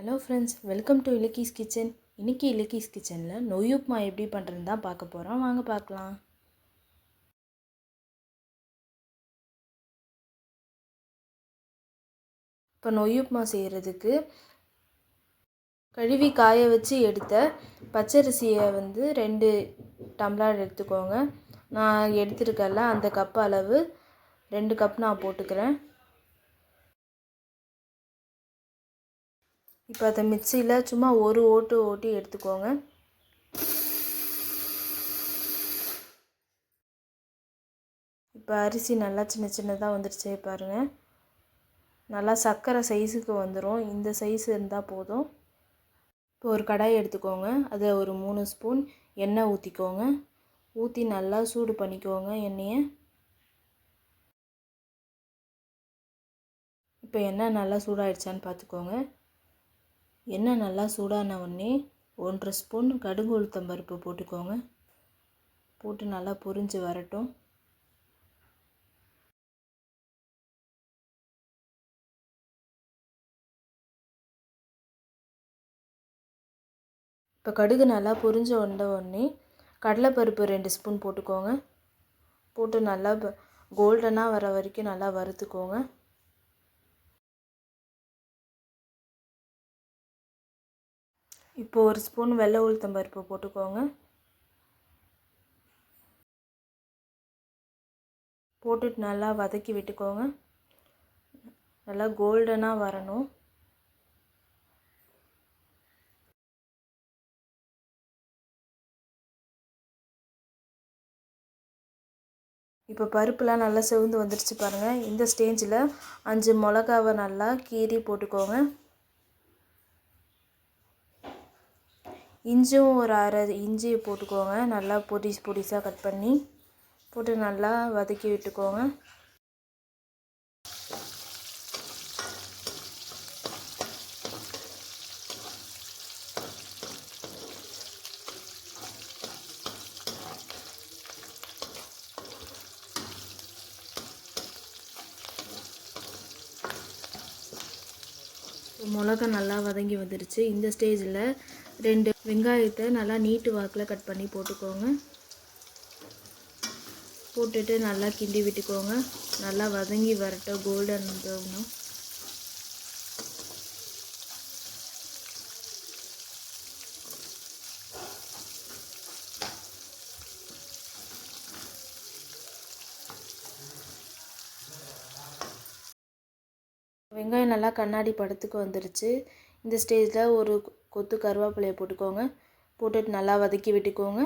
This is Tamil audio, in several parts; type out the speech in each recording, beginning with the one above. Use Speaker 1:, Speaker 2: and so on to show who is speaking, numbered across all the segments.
Speaker 1: Hello friends welcome to Ilakkis kitchen இன்றைக்கி இலக்கீஸ் கிச்சனில் நொய் உப்புமா எப்படி பண்ணுறதுன்னு தான் பார்க்க போகிறோம் வாங்க பார்க்கலாம். இப்போ நொய் உப்புமா செய்கிறதுக்கு கழுவி காய வச்சு எடுத்த பச்சரிசியை வந்து ரெண்டு டம்ளர் எடுத்துக்கோங்க. நான் எடுத்துருக்கல அந்த கப் அளவு. ரெண்டு கப் நான் போட்டுக்கிறேன். இப்போ அதை மிக்சியில் சும்மா ஒரு ஓட்டு ஓட்டி எடுத்துக்கோங்க. இப்போ அரிசி நல்லா சின்ன சின்னதாக வந்துடுச்சே பாருங்கள் நல்லா சர்க்கரை சைஸுக்கு வந்துடும் இந்த சைஸ் இருந்தால் போதும். இப்போ ஒரு கடாய் எடுத்துக்கோங்க. அதில் ஒரு மூணு ஸ்பூன் எண்ணெய் ஊற்றிக்கோங்க. ஊற்றி நல்லா சூடு பண்ணிக்கோங்க எண்ணெயை. இப்போ எண்ணெய் நல்லா சூடாயிடுச்சான்னு பார்த்துக்கோங்க. எண்ணெய் நல்லா சூடான உடனே ஒன்றரை ஸ்பூன் கடுகு உளுத்தம் பருப்பு போட்டுக்கோங்க. போட்டு நல்லா பொரிஞ்சு வரட்டும். இப்போ கடுகு நல்லா பொரிஞ்சு வந்த உடனே கடலைப்பருப்பு ரெண்டு ஸ்பூன் போட்டுக்கோங்க. போட்டு நல்லா கோல்டனாக வர வரைக்கும் நல்லா வறுத்துக்கோங்க. இப்போ ஒரு ஸ்பூன் வெள்ளை உளுத்தம் பருப்பு போட்டுக்கோங்க. போட்டுட்டு நல்லா வதக்கி விட்டுக்கோங்க. நல்லா கோல்டனாக வரணும். இப்போ பருப்புலாம் நல்லா செவந்து வந்துடுச்சு பாருங்கள் இந்த ஸ்டேஜில் அஞ்சு மிளகாவை நல்லா கீறி போட்டுக்கோங்க. இஞ்சும் ஒரு அரை இஞ்சி போட்டுக்கோங்க. நல்லா பொடிஸ் பொடிசாக கட் பண்ணி போட்டு நல்லா வதக்கி விட்டுக்கோங்க. மிளகா நல்லா வதங்கி வந்துடுச்சு இந்த ஸ்டேஜில் ரெண்டு வெங்காயத்தை நல்லா நீட்டு வாக்கில் கட் பண்ணி போட்டுக்கோங்க. போட்டுட்டு நல்லா கிண்டி விட்டுக்கோங்க. நல்லா வதங்கி வரட்டும் கோல்டன் ப்ரௌனும் வெங்காயம் நல்லா கண்ணாடி படத்துக்கு வந்துருச்சு. இந்த ஸ்டேஜில் ஒரு கொத்து கருவேப்பிலையை போட்டுக்கோங்க. போட்டுட்டு நல்லா வதக்கி விட்டுக்கோங்க.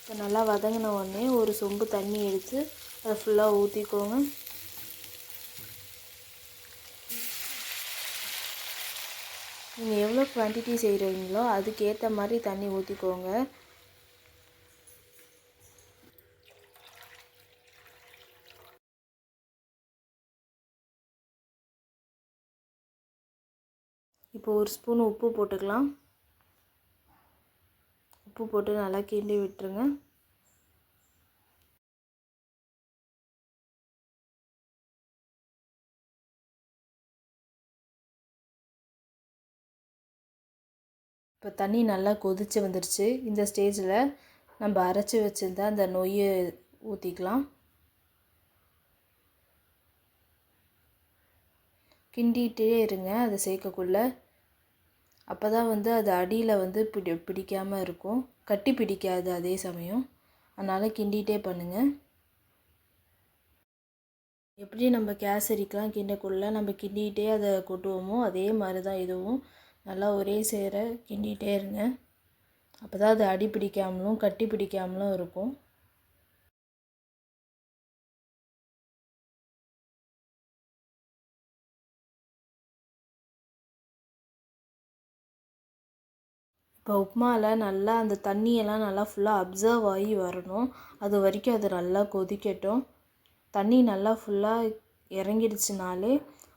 Speaker 1: இப்போ நல்லா வதங்கின உடனே ஒரு சொம்பு தண்ணி எடுத்து அதை ஃபுல்லாக ஊற்றிக்கோங்க நீங்கள் எவ்வளோ குவான்டிட்டி செய்கிறீங்களோ அதுக்கேற்ற மாதிரி தண்ணி ஊற்றிக்கோங்க இப்போ ஒரு ஸ்பூன் உப்பு போட்டுக்கலாம். உப்பு போட்டு நல்லா கிண்டி விட்டுருங்க. இப்போ தண்ணி நல்லா கொதித்து வந்துடுச்சு இந்த ஸ்டேஜில் நம்ம அரைச்சி வச்சுருந்த அந்த நொய்யை ஊற்றிக்கலாம் கிண்டிகிட்டே இருங்க அதை சேர்க்கக்குள்ள. அப்போ தான் வந்து அது அடியில் வந்து பிடி பிடிக்காமல் இருக்கும். கட்டி பிடிக்காது அதே சமயம். அதனால் கிண்டிகிட்டே பண்ணுங்கள் எப்படி நம்ம கேசரிக்கெலாம் கிண்டக்குள்ளே நம்ம கிண்டிகிட்டே அதை கொட்டுவோமோ அதே மாதிரி தான் இதுவும். நல்லா ஒரே சேர கிண்டிகிட்டே இருங்க. அப்போ தான் அது அடி பிடிக்காமலும் கட்டி பிடிக்காமலும் இருக்கும். இப்போ உப்புமாவில் நல்லா அந்த தண்ணியெல்லாம் நல்லா ஃபுல்லாக அப்சர்வ் ஆகி வரணும். அது வரைக்கும் அது நல்லா கொதிக்கட்டும். தண்ணி நல்லா ஃபுல்லாக இறங்கிடுச்சுனாலே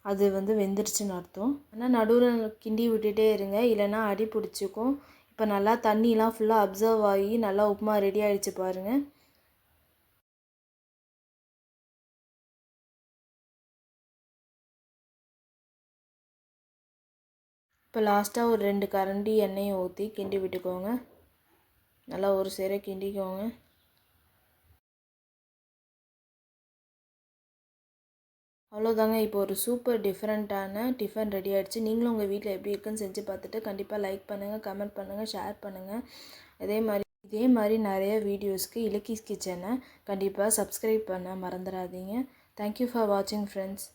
Speaker 1: அது வந்து வெந்துருச்சுன்னு அர்த்தம். ஆனால் நடுவில் கிண்டி விட்டுகிட்டே இருங்க. இல்லைன்னா அடி பிடிச்சிக்கும். இப்போ நல்லா தண்ணிலாம் ஃபுல்லாக அப்சர்வ் ஆகி நல்லா உப்புமா ரெடி ஆகிடுச்சு பாருங்கள் இப்போ லாஸ்ட்டாக ஒரு ரெண்டு கரண்டி எண்ணெயை ஊற்றி கிண்டி விட்டுக்கோங்க. நல்லா ஒரு சேர கிண்டிக்கோங்க. அவ்வளோதாங்க இப்போ ஒரு சூப்பர் டிஃப்ரெண்ட்டான டிஃபன் ரெடி ஆகிடுச்சு நீங்களும் உங்கள் வீட்டில் எப்படி இருக்குன்னு செஞ்சு பார்த்துட்டு கண்டிப்பாக லைக் பண்ணுங்கள் கமெண்ட் பண்ணுங்கள் ஷேர் பண்ணுங்கள் அதே மாதிரி இதே மாதிரி நிறைய வீடியோஸ்க்கு இலக்கிஸ் கிச்சனை கண்டிப்பாக சப்ஸ்கிரைப் பண்ண மறந்துடாதீங்க தேங்க்யூ ஃபார் வாட்சிங் ஃப்ரெண்ட்ஸ்